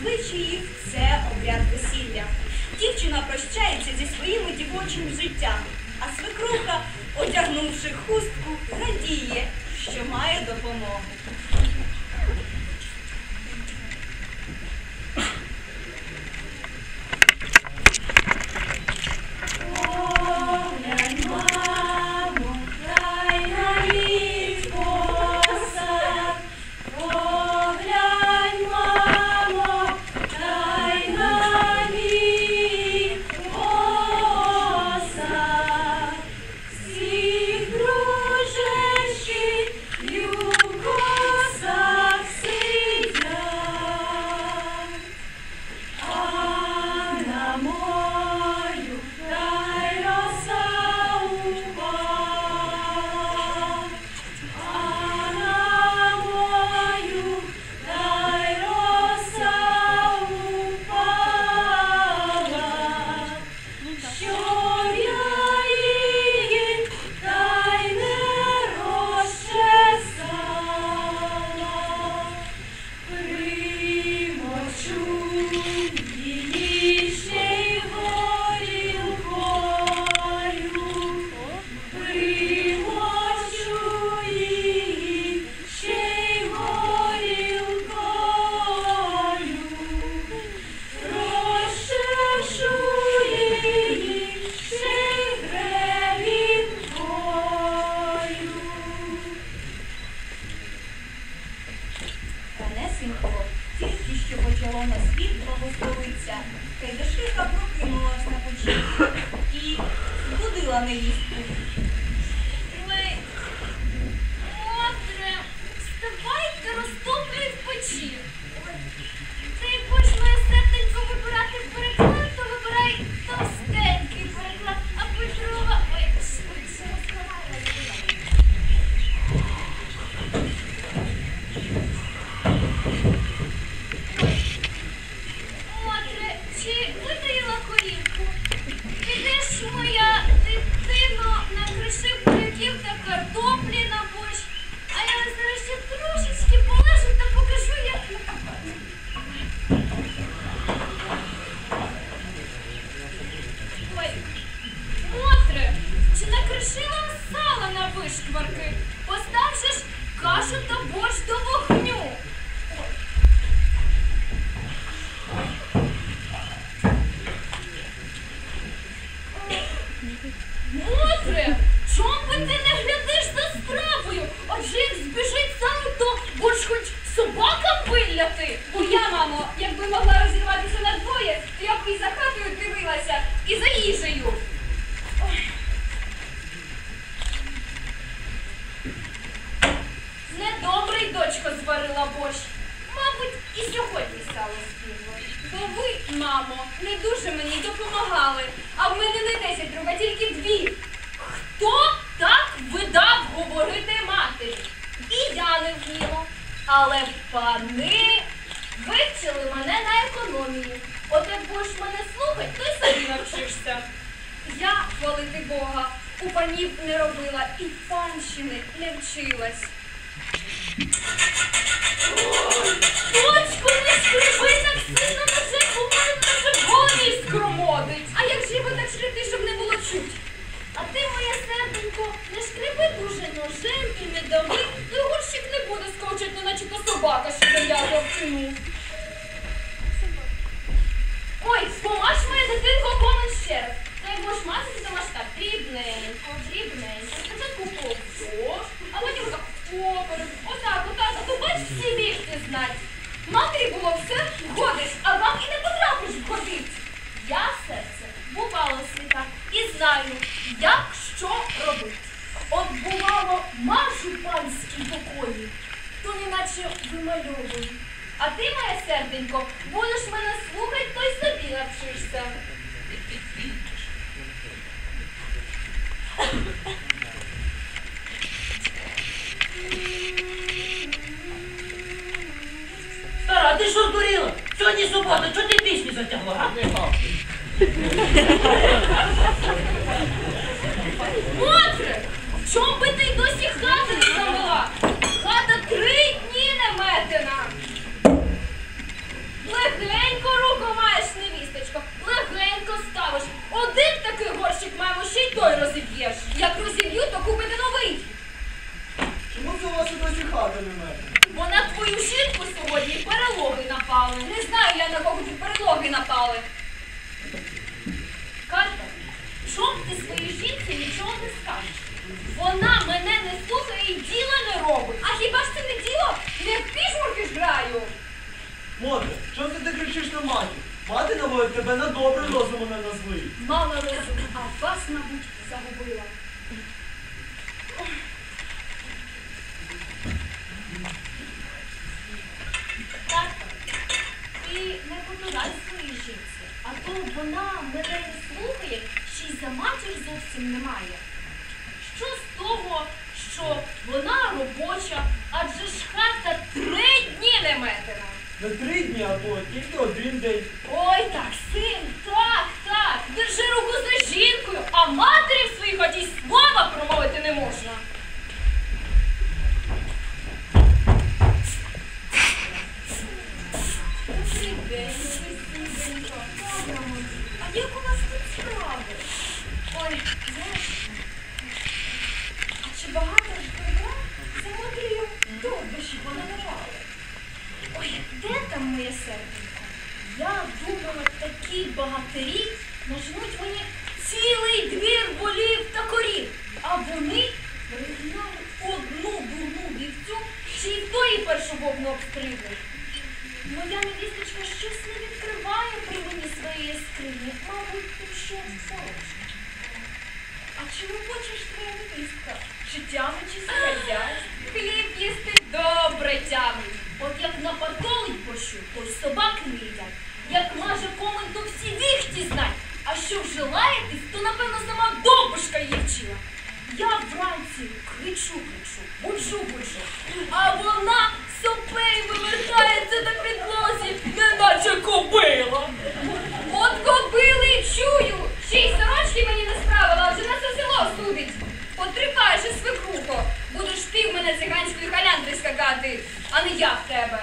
звичаїв це обряд весілля. Дівчина прощається зі своїм дівочим життям, а свекруха, одягнувши хустку, радіє, що має допомогу. На світ благословиться, Кайдашиха прокинулась на печі і збудила невістку. Чи накришила сала на вишкварки? Постав же ж кашу та борщ до вогню. Мотре, чом би ти не глядиш за стравою? Адже як збіжить сам, то будеш хоч собакам виляти. Бо я, мамо, якби могла розірватися на двоє, то я б і за хатою дивилася, і за їжею. Ой. Недобрий дочко зварила борщ. Мабуть, і сьогодні стало спільно. Бо ви, мамо, не дуже мені допомагали, а в мене не десять рук, а тільки дві. Хто так видав говорити матері? І я не вміла. Але пани вивчили мене на економію. От як будеш мене слухати, то й собі навчишся. Я, хвалити Бога, у панів не робила і панщини не вчилась. Дочко, не скриби так сильно на це, у мене вже голий скромодить. А як же його так шкребти, щоб не було чуть? А ти, моє серденько, не шкреби дуже ножем і не дави, то й горщик не буде скочить, неначе та собака, що зав'язла. Ой, помаш моя дитинко комент ще. Та як будеш мазати, то маш так дрібненько, дрібненько. Спочатку повздовж, а потім так поперек. Отак, отак, а то бач всі вішки знать. Матері було все входиш, а вам і не потрапиш в годиць. Я серце бувало світа і знаю, як що робити. От бувало, машу панські покої, то неначе вимальовую. А ти, моє серденько, будеш мене слухати, то й собі навчишся. Стара, ти що здуріла? Сьогодні субота, чого ти пісні затягла, а? Мотре, в чому би ти досі хати не завела? Хата три дні не метена. Легенько. не мете? Бо на твою жінку сьогодні перелоги напали. Не знаю я на кого тут перелоги напали. Карта, чом ти своїй жінці нічого не скажеш? Вона мене не слухає і діла не робить. А хіба ж це не діло? Не в пішмурки ж граю. Мотре, чого ти кричиш на матір? Мати наводить тебе на добре розуму не на злий. Мала розум, а вас, мабуть, загубила. Карта, ти не потурай своїй жінці, а то вона мене не слухає, ще й за матір зовсім немає. Що з того, що вона робоча, адже ж хата три дні не метена. Не три дні, а то тільки один день. Ой, так, син, так, так. Держи руку за жінкою, Ой, а чи багато ж добра за мотрію довбиші понадавали? Ой, де там моє серденько? Я думала, такі багатирі нажмуть мені цілий двір волів та корів, а вони пригнали одну дурну вівцю, ще й тої першобовну обстригли. Моя невісточка щось не відкриває при мені своєї скрині, мабуть, тут щось А хочеш твоя невістка? Чи тямить, чи хазяйство? Хліб їсти добре тямить. От як напартолить пощу, то й собаки не їдять. Як маже комен, то всі віхті знать. А що вже лаятись, то напевно сама довбушка її вчила. Я вранці кричу, кричу, буджу, буджу. А вона сопей вивертається на підлозі, неначе кобила. От кобили й чую. Ще й сорочки мені не справила, вже на все село судить. Мене циганською халяндрою скакати, а не я в тебе.